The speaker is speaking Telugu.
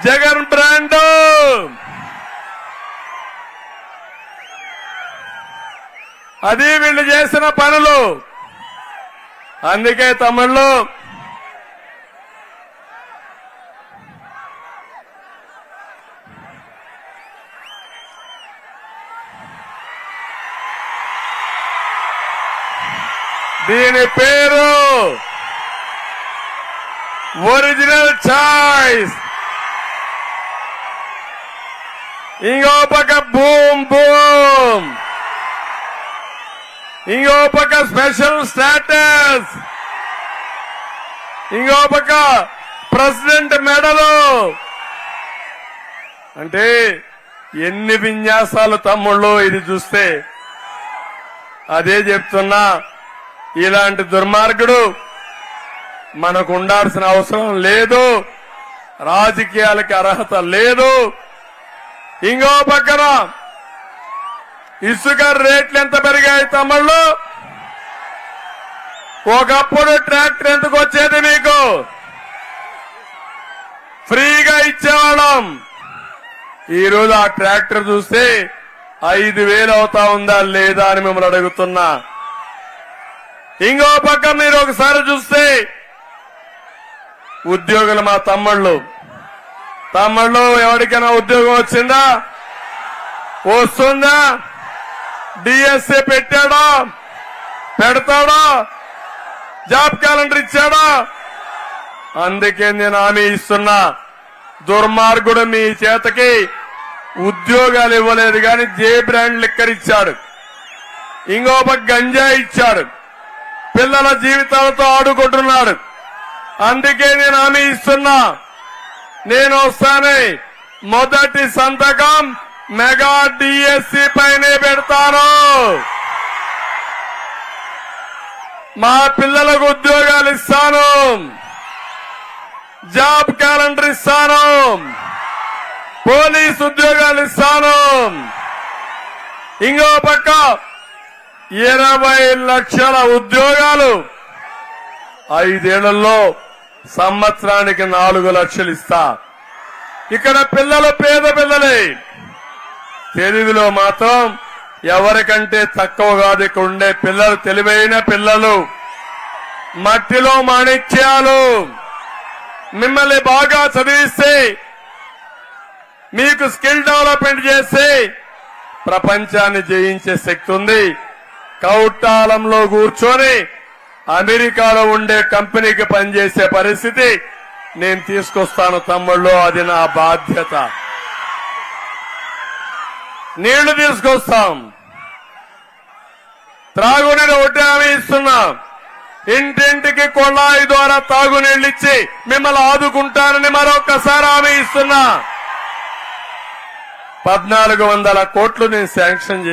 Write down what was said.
జగన్ బ్రాండ్! అది వీళ్ళు చేసిన పనులు. అందుకే తమిళ్ళు దీని పేరు ఒరిజినల్ చాయిస్. ఇంకో పక్క బూమ్ బూమ్. ఇంకో పక్క స్పెషల్ స్టాటస్. ఇంకో పక్క ప్రెసిడెంట్ మెడలు. అంటే ఎన్ని విన్యాసాలు తమ్ముళ్ళు ఇది చూస్తే. అదే చెప్తున్నా ఇలాంటి దుర్మార్గుడు మనకు ఉండాల్సిన అవసరం లేదు. రాజకీయాలకి అర్హత లేదు. ఇంకో పక్కన ఇసుక రేట్లు ఎంత పెరిగాయి తమ్ముళ్ళు? ఒకప్పుడు ట్రాక్టర్ ఎందుకు వచ్చేది మీకు? ఫ్రీగా ఇచ్చేవాళ్ళం. ఈరోజు ఆ ట్రాక్టర్ చూస్తే ఐదు వేలు అవుతా ఉందా లేదా అని మిమ్మల్ని అడుగుతున్నా. ఇంకో పక్క మీరు ఒకసారి చూస్తే ఉద్యోగులు మా తమ్ముళ్ళు తమ్ముళ్ళు ఎవరికైనా ఉద్యోగం వచ్చిందా? వస్తుందా? డిఎస్సి పెట్టాడా? పెడతాడా? జాబ్ క్యాలెండర్ ఇచ్చాడా? అందుకే నేను హామీ ఇస్తున్నా. దుర్మార్గుడు మీ చేతకి ఉద్యోగాలు ఇవ్వలేదు కానీ జే బ్రాండ్ లిక్కర్ ఇచ్చాడు. ఇంకో గంజా ఇచ్చాడు. పిల్లల జీవితాలతో ఆడుకుంటున్నాడు. అందుకే నేను హామీ ఇస్తున్నా. నేను వస్తానే. మొదటి సంతకం మెగా డిఎస్సి పైనే పెడతాను. మా పిల్లలకు ఉద్యోగాలు ఇస్తాను. జాబ్ క్యాలెండర్ ఇస్తాను. పోలీస్ ఉద్యోగాలు ఇస్తాను. ఇంకో పక్క ఇరవై లక్షల ఉద్యోగాలు ఐదేళ్ళలో సంవత్సరానికి నాలుగు లక్షలు ఇస్తా. ఇక్కడ పిల్లలు పేద పిల్లలే. తెలివిలో మాత్రం ఎవరికంటే తక్కువ కాదు ఇక్కడ ఉండే పిల్లలు తెలివైన పిల్లలు. మట్టిలో మాణిక్యాలు. మిమ్మల్ని బాగా చదివిస్తే మీకు స్కిల్ డెవలప్మెంట్ చేస్తే ప్రపంచాన్ని జయించే శక్తి ఉంది. కౌటాలంలో కూర్చొని అమెరికాలో ఉండే కంపెనీకి పనిచేసే పరిస్థితి నేను తీసుకొస్తాను తమ్ముళ్ళు అది నా బాధ్యత. నీళ్ళు తీసుకొస్తాం. త్రాగునీరు ఒకటి హామీ ఇస్తున్నాం ఇంటింటికి కొళాయి ద్వారా తాగునీళ్ళు ఇచ్చి మిమ్మల్ని ఆదుకుంటానని మరొకసారి హామీ ఇస్తున్నా. పద్నాలుగు వందల కోట్లు నేను శాంక్షన్ చేశాను.